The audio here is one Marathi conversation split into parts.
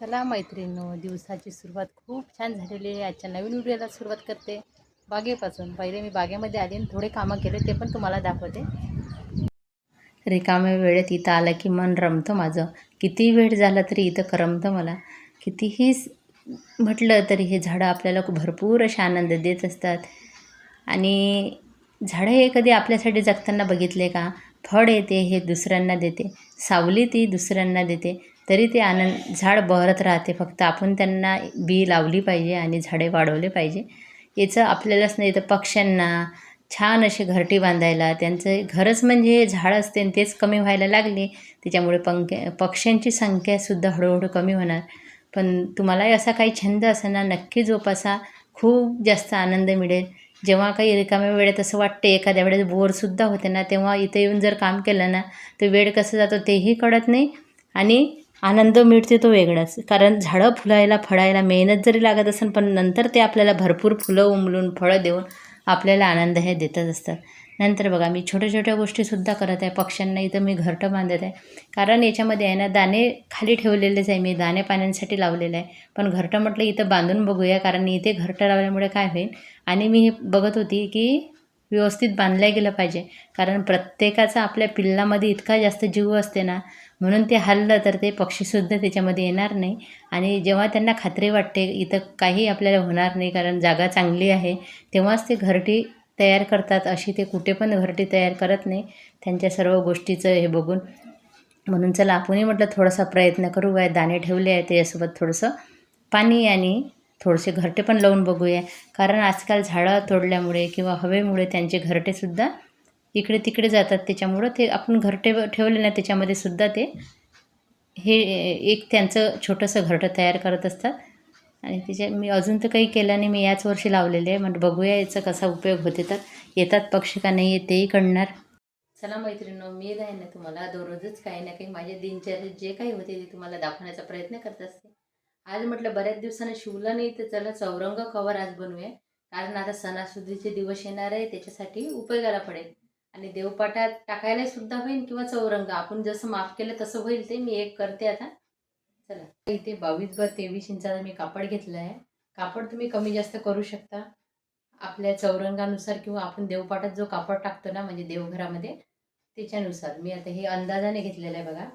चला मैत्रिणींनो दिवसाची सुरुवात खूप छान झालेली आहे. आजच्या नवीन व्हिडिओला सुरुवात करते. बागेपासून. पहिले मी बागेमध्ये आली आणि थोडे कामं केले ते पण तुम्हाला दाखवते. रिकाम्या वेळेत इथं आलं की मन रमतं माझं. किती वेळ झाला तरी इथं करमतं मला. कितीही म्हटलं तरी हे झाडं आपल्याला भरपूर असे आनंद देत असतात. आणि झाडं हे कधी आपल्यासाठी जगताना बघितले का? फळ येते हे दुसऱ्यांना देते. सावली ती दुसऱ्यांना देते. तरी ते आनंद झाड बहरत राहते. फक्त आपण त्यांना बी लावली पाहिजे आणि झाडे वाढवले पाहिजे. याचं आपल्यालाच नाही तर पक्ष्यांना छान असे घरटी बांधायला त्यांचं घरच म्हणजे हे झाड असते आणि तेच कमी व्हायला लागले त्याच्यामुळे पंख पक्ष्यांची संख्यासुद्धा हळूहळू कमी होणार. पण तुम्हालाही असा काही छंद असेल ना नक्की जोपासा. खूप जास्त आनंद मिळेल. जेव्हा काही रिकाम्या वेळेत असं वाटते एखाद्या वेळेस बोरसुद्धा होते ना तेव्हा इथे येऊन जर काम केलं ना तर वेळ कसं जातो तेही कळत नाही. आणि आनंद मिळते तो वेगळाच. कारण झाडं फुलायला फळायला मेहनत जरी लागत असेल पण नंतर ते आपल्याला भरपूर फुलं उमलून फळं देऊन आपल्याला आनंद हे देतच असतात. नंतर बघा मी छोट्या छोट्या गोष्टीसुद्धा करत आहे. पक्ष्यांना इथं मी घरटं बांधत आहे. कारण याच्यामध्ये आहे ना दाणे खाली ठेवलेलेच आहे. मी दाणे पाण्यासाठी लावलेलं आहे. पण घरटं म्हटलं इथं बांधून बघूया. कारण इथे घरटं लावल्यामुळे काय होईल? आणि मी हे बघत होती की व्यवस्थित बांधल्या गेलं पाहिजे. कारण प्रत्येकाचा आपल्या पिल्लामध्ये इतका जास्त जीव असते ना म्हणून ते हल्लं तर ते पक्षीसुद्धा त्याच्यामध्ये येणार नाही. आणि जेव्हा त्यांना खात्री वाटते इथं काही आपल्याला होणार नाही कारण जागा चांगली आहे तेव्हाच ते घरटी तयार करतात. अशी ते कुठे पण घरटी तयार करत नाही. त्यांच्या सर्व गोष्टीचं हे बघून. म्हणून चला आपणही म्हटलं थोडासा प्रयत्न करू. काय दाणे ठेवले आहे त्याच्यासोबत थोडंसं पाणी आणि थोडेसे घरटे पण लावून बघूया. कारण आजकाल झाडं तोडल्यामुळे किंवा हवेमुळे त्यांचे घरटेसुद्धा इकडे तिकडे जातात. त्याच्यामुळं ते आपण घरटे ठेवले ना त्याच्यामध्ये सुद्धा ते हे एक त्यांचं छोटंसं घरटं तयार करत असतात. आणि त्याच्या मी अजून तर काही केलं नाही. मी याच वर्षी लावलेले आहे. म्हणजे बघूया याचा कसा उपयोग होते तर. येतात पक्षी का नाही येत तेही कळणार. चला मैत्रिणी मी आहे ना तुम्हाला दररोजच काही ना काही माझ्या दिनचर्या जे काही होते ते तुम्हाला दाखवण्याचा प्रयत्न करत असते. आज म्हटलं बऱ्याच दिवसानं शिवलं नाही तर चला चौरंग कवर आज बनवूया. कारण आता सणासुदीचे दिवस येणार आहे. त्याच्यासाठी उपयोगाला पडेल. आणि देवपाठात टाकायला सुद्धा होईल किंवा चौरंग. आपण जसं माफ केलं तसं होईल ते. मी एक करते आता. चला. इथे बावीस बाय तेवीस इंचाचा मी कापड घेतलं आहे. कापड तुम्ही कमी जास्त करू शकता. आपल्या चौरंगानुसार किंवा आपण देवपाठात जो कापड टाकतो ना म्हणजे देवघरामध्ये त्याच्यानुसार. मी आता हे अंदाजाने घेतलेलं आहे बघा.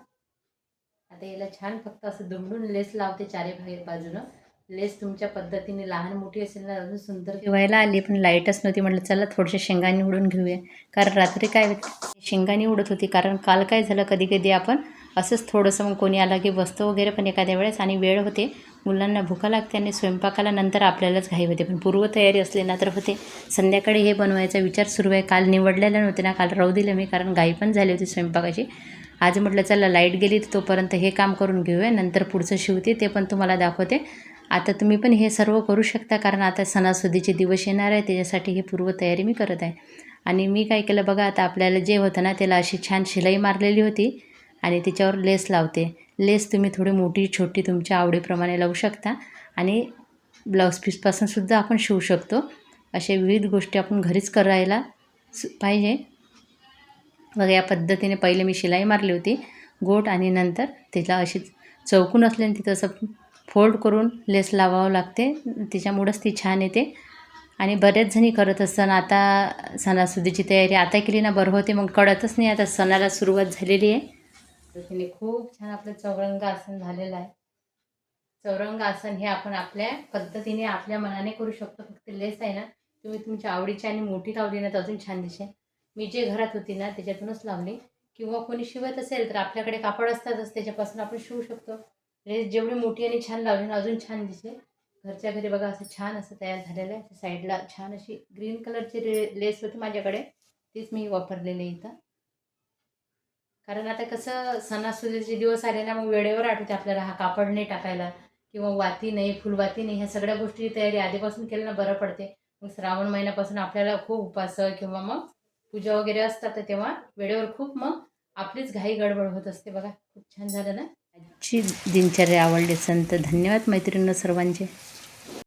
आता याला छान फक्त असं दुमडून लेस लावते चारे बाजूनं. लेस तुमच्या पद्धतीने लहान मोठी असेल ना अजून सुंदर ठेवायला आली पण लाईटच नव्हती. म्हटलं चला थोडीशा शेंगाने उडून घेऊया. कारण रात्री काय होतं, शेंगाने उडत होती. कारण काल काय झालं कधी कधी आपण असंच थोडंसं मग कोणी आला की बसतो वगैरे पण एखाद्या वेळेस आणि वेळ होते. मुलांना भुका लागते आणि स्वयंपाकाला नंतर आपल्यालाच घाई होते. पण पूर्वतयारी असली ना तर होते. संध्याकाळी हे बनवायचा विचार सुरू आहे. काल निवडलेलं नव्हते ना काल राहू दिलं मी कारण घाई पण झाली होती स्वयंपाकाची. आज म्हटलं चला लाइट गेली तोपर्यंत हे काम करून घेऊया. नंतर पुढचं शिवते ते पण तुम्हाला दाखवते. आता तुम्ही पण हे सर्व करू शकता कारण आता सणासुदीचे दिवस येणार आहे त्याच्यासाठी ही पूर्वतयारी मी करत आहे. आणि मी काय केलं बघा आता आपल्याला जे होतं ना त्याला अशी छान शिलाई मारलेली होती आणि त्याच्यावर लेस लावते. लेस तुम्ही थोडी मोठी छोटी तुमच्या आवडीप्रमाणे लावू शकता आणि ब्लाऊज पीसपासून सुद्धा आपण शिवू शकतो. असे विविध गोष्टी आपण घरीच करायला पाहिजे. बघा या पद्धतीने पहिले मी शिलाई मारली होती. गोट आणि नंतर तिला अशी चौकून असल्याने तिथं असं फोल्ड करून लेस लावावं लागते. त्याच्यामुळंच ती छान येते. आणि बऱ्याच जणी करत असताना आता सणासुदीची तयारी आता केली ना बरं होते. मग कळतच नाही आता सणाला सुरुवात झालेली आहे. खूप छान आपलं चौरंग आसन झालेलं आहे. चौरंग आसन हे आपण आपल्या पद्धतीने आपल्या मनाने करू शकतो. फक्त लेस आहे ना तुम्ही तुमच्या आवडीची आणि मोठी लावली ना तर अजून छान दिसेल. मी जे घरात होती ना त्याच्यातूनच लावली. किंवा कोणी शिवत असेल तर आपल्याकडे कापड असतातच त्याच्यापासून आपण शिवू शकतो. लेस जेवढी मोठी आणि छान लावली ना अजून छान दिसेल. घरच्या घरी बघा असं छान असं तयार झालेलं आहे. साईडला छान अशी ग्रीन कलरची रे लेस होती माझ्याकडे. तीच मी वापरलेली इथं. कारण आता कसं सणासुदीचे दिवस आले ना मग वेळेवर आठवते आपल्याला हा कापड नाही टाकायला किंवा वाती नाही फुलवाती नाही ह्या सगळ्या गोष्टीची तयारी आधीपासून केलं ना बरं पडते. मग श्रावण महिन्यापासून आपल्याला खूप उपास किंवा मग पूजा वगैरे असतात तर तेव्हा वेळेवर खूप मग आपलीच घाई गडबड होत असते बघा. खूप छान झालं ना? आजची दिनचर्या आवडली असेल तर धन्यवाद मैत्रिणी सर्वांचे.